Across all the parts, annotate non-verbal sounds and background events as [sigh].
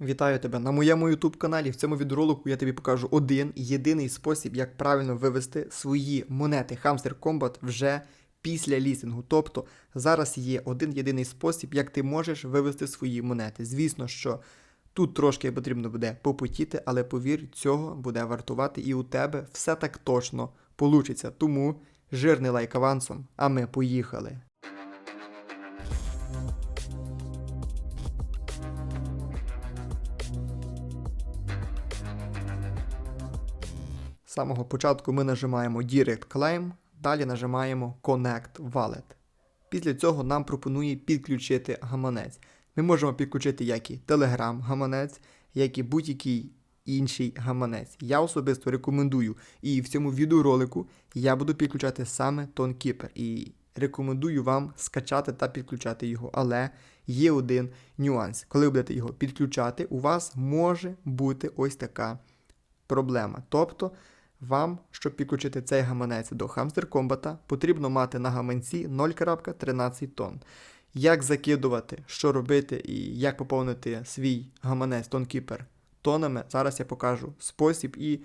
Вітаю тебе на моєму YouTube каналі. В цьому відеоролику я тобі покажу один єдиний спосіб, як правильно вивести свої монети Hamster Combat вже після лістингу. Тобто зараз є один єдиний спосіб, як ти можеш вивести свої монети. Звісно, що тут трошки потрібно буде попотіти, але повір, цього буде вартувати і у тебе все так точно получиться. Тому жирний лайк авансом, а ми поїхали. З самого початку ми нажимаємо Direct Claim, далі нажимаємо Connect Wallet. Після цього нам пропонує підключити гаманець. Ми можемо підключити як і Telegram гаманець, як і будь-який інший гаманець. Я особисто рекомендую, і в цьому відеоролику я буду підключати саме TonKeeper. І рекомендую вам скачати та підключати його. Але є один нюанс. Коли ви будете його підключати, у вас може бути ось така проблема. Тобто, вам, щоб підключити цей гаманець до Hamster Combat, потрібно мати на гаманці 0,13 тонн. Як закидувати, що робити і як поповнити свій гаманець TonKeeper тонами, зараз я покажу спосіб і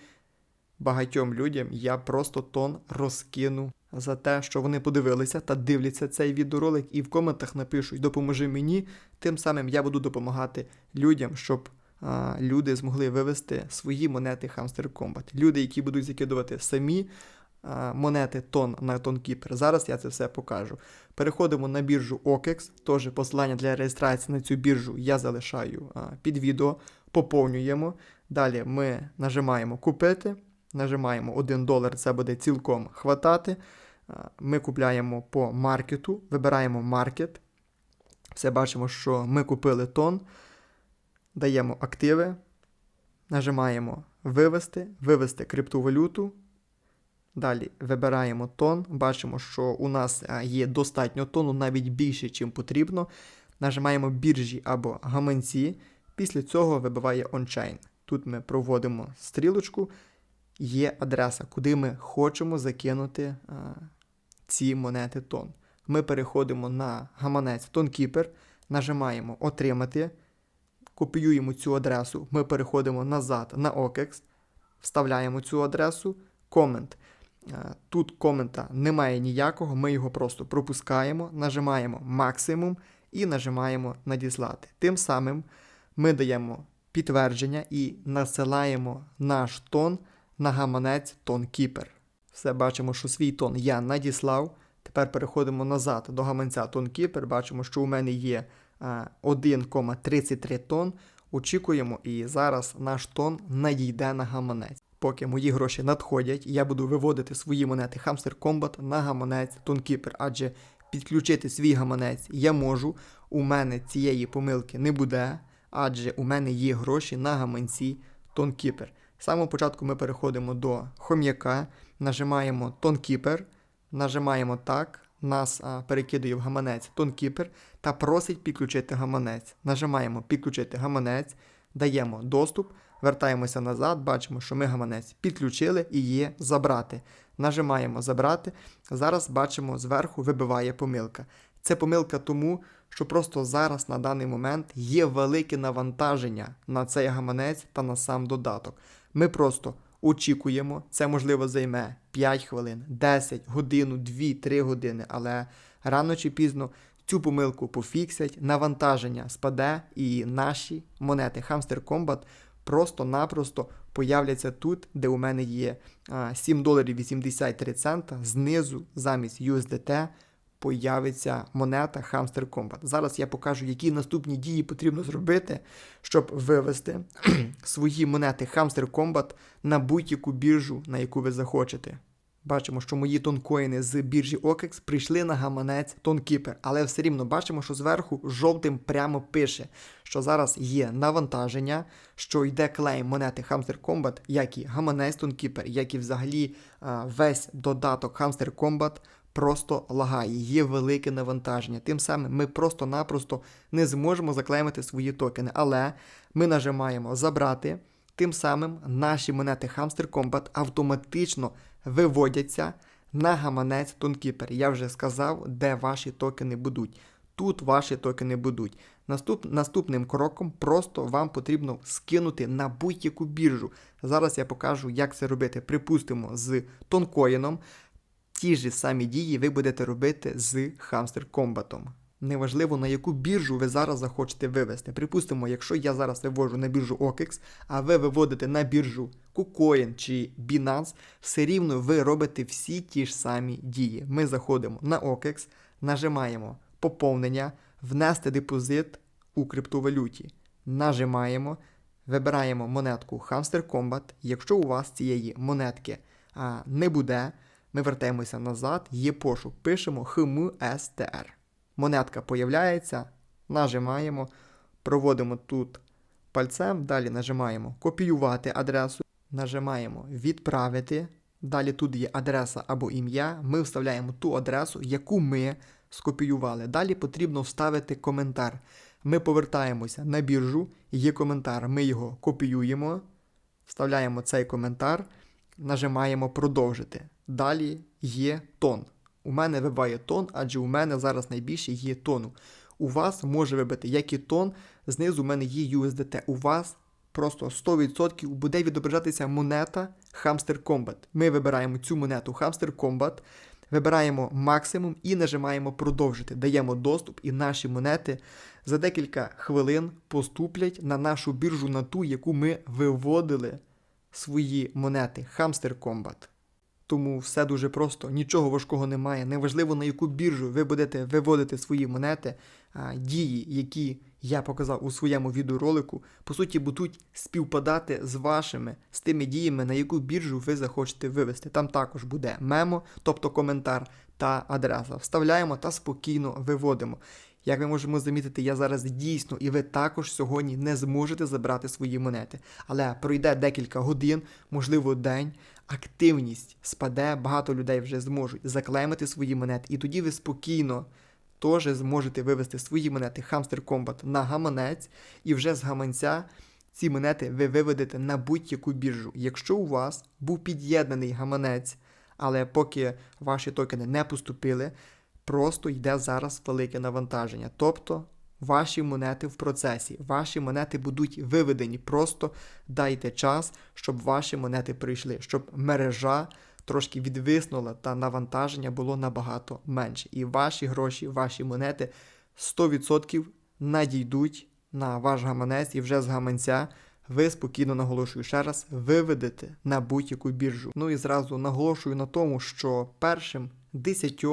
багатьом людям я просто тон розкину за те, що вони подивилися та дивляться цей відеоролик, і в коментах напишуть Допоможи мені. Тим самим я буду допомагати людям, щоб люди змогли вивести свої монети Hamster Combat. Люди, які будуть закидувати самі монети тон на TonKeeper. Зараз я це все покажу. Переходимо на біржу OKEX, теж посилання для реєстрації на цю біржу я залишаю під відео, поповнюємо. Далі ми нажимаємо купити, нажимаємо 1 долар, це буде цілком хватати. Ми купляємо по маркету, вибираємо маркет. Все бачимо, що ми купили тон. Даємо активи, нажимаємо вивести, вивести криптовалюту. Далі вибираємо тон. Бачимо, що у нас є достатньо тону, навіть більше, чим потрібно. Нажимаємо біржі або гаманці. Після цього вибиває ончайн. Тут ми проводимо стрілочку, є адреса, куди ми хочемо закинути а, ці монети тон. Ми переходимо на гаманець TonKeeper, нажимаємо Отримати, копіюємо цю адресу, ми переходимо назад на OKEX, вставляємо цю адресу, комент. Е, Тут комента немає ніякого, ми його просто пропускаємо, нажимаємо максимум і нажимаємо надіслати. Тим самим ми даємо підтвердження і насилаємо наш тон на гаманець TonKeeper. Все бачимо, що свій тон я надіслав. Тепер переходимо назад до гаманця TonKeeper. Бачимо, що у мене є 1,33 тонн. Очікуємо, і зараз наш тон надійде на гаманець. Поки мої гроші надходять, я буду виводити свої монети Hamster Combat на гаманець TonKeeper, адже підключити свій гаманець я можу. У мене цієї помилки не буде, адже у мене є гроші на гаманці TonKeeper. З самого початку ми переходимо до хом'яка, нажимаємо TonKeeper, нажимаємо так, нас а, перекидує в гаманець TonKeeper та просить підключити гаманець. Нажимаємо підключити гаманець, даємо доступ, вертаємося назад, бачимо, що ми гаманець підключили і є забрати. Нажимаємо забрати. Зараз бачимо зверху вибиває помилка. Це помилка тому, що просто зараз на даний момент є велике навантаження на цей гаманець та на сам додаток. Ми просто очікуємо, це можливо займе 5 хвилин, 10, годину, 2, 3 години, але рано чи пізно цю помилку пофіксять, навантаження спаде, і наші монети Hamster Combat просто-напросто появляться тут, де у мене є 7 доларів 83 цента, знизу замість USDT появиться монета Hamster Combat. Зараз я покажу, які наступні дії потрібно зробити, щоб вивести [clears throat] свої монети Hamster Combat на будь-яку біржу, на яку ви захочете. Бачимо, що мої тонкоїни з біржі OKEX прийшли на гаманець TonKeeper, але все рівно бачимо, що зверху жовтим прямо пише, що зараз є навантаження, що йде клейм монети Hamster Combat, як і гаманець TonKeeper, як і взагалі а, весь додаток Hamster Combat просто лагає, є велике навантаження. Тим самим ми просто-напросто не зможемо заклеймити свої токени, але ми нажимаємо забрати. Тим самим наші монети Hamster Combat автоматично виводяться на гаманець TonKeeper. Я вже сказав, де ваші токени будуть. Тут ваші токени будуть. Наступ, наступним кроком просто вам потрібно скинути на будь-яку біржу. Зараз я покажу, як це робити. Припустимо, з тонкоїном. Ті ж самі дії ви будете робити з Hamster Combat. Неважливо, на яку біржу ви зараз захочете вивести. Припустимо, якщо я зараз вивожу на біржу OKEX, а ви виводите на біржу KuCoin чи Binance, все рівно ви робите всі ті ж самі дії. Ми заходимо на OKEX, нажимаємо поповнення, внести депозит у криптовалюті. Нажимаємо, вибираємо монетку Hamster Combat. Якщо у вас цієї монетки а, не буде, ми вертаємося назад, є пошук, пишемо HMSTR. Монетка появляється, нажимаємо, проводимо тут пальцем, далі нажимаємо копіювати адресу, нажимаємо відправити. Далі тут є адреса або ім'я. Ми вставляємо ту адресу, яку ми скопіювали. Далі потрібно вставити коментар. Ми повертаємося на біржу, є коментар, ми його копіюємо, вставляємо цей коментар, нажимаємо продовжити. Далі є тон. У мене вибиває тон, адже у мене зараз найбільше є тону. У вас може вибити як і тон, знизу у мене є USDT. У вас просто 100% буде відображатися монета Hamster Combat. Ми вибираємо цю монету Hamster Combat, вибираємо максимум і нажимаємо продовжити. Даємо доступ, і наші монети за декілька хвилин поступлять на нашу біржу на ту, яку ми виводили свої монети Hamster Combat. Тому все дуже просто, нічого важкого немає. Неважливо на яку біржу ви будете виводити свої монети, дії, які я показав у своєму відеоролику, по суті, будуть співпадати з вашими, з тими діями, на яку біржу ви захочете вивести. Там також буде мемо, тобто коментар та адреса. Вставляємо та спокійно виводимо. Як ми можемо замітити, я зараз дійсно, і ви також сьогодні не зможете забрати свої монети. Але пройде декілька годин, можливо, день, активність спаде, багато людей вже зможуть заклеймити свої монети, і тоді ви спокійно теж зможете вивести свої монети Hamster Combat на гаманець, і вже з гаманця ці монети ви виведете на будь-яку біржу. Якщо у вас був під'єднаний гаманець, але поки ваші токени не поступили, просто йде зараз велике навантаження. Тобто ваші монети в процесі, ваші монети будуть виведені. Просто дайте час, щоб ваші монети прийшли, щоб мережа трошки відвиснула та навантаження було набагато менше. І ваші гроші, ваші монети 100% надійдуть на ваш гаманець і вже з гаманця. Ви спокійно наголошую ще раз, виведете на будь-яку біржу. Ну і зразу наголошую на тому, що першим 10,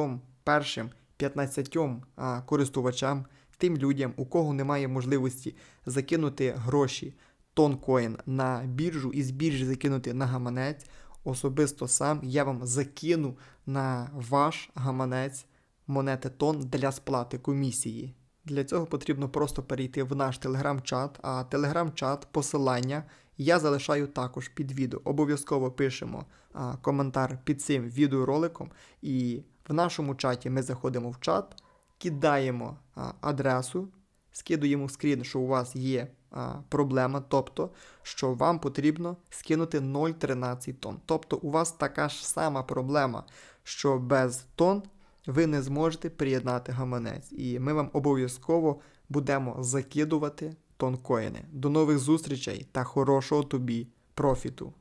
першим 15 а, користувачам, тим людям, у кого немає можливості закинути гроші тонкоін на біржу і з біржі закинути на гаманець, особисто сам я вам закину на ваш гаманець монети тон для сплати комісії. Для цього потрібно просто перейти в наш телеграм-чат, а телеграм-чат, посилання я залишаю також під відео. Обов'язково пишемо а, коментар під цим відеороликом, і в нашому чаті ми заходимо в чат, кидаємо а, адресу, скидуємо скрін, що у вас є а, проблема, тобто, що вам потрібно скинути 0,13 тонн. Тобто у вас така ж сама проблема, що без тонн ви не зможете приєднати гаманець. І ми вам обов'язково будемо закидувати тонкоїни. До нових зустрічей та хорошого тобі профіту!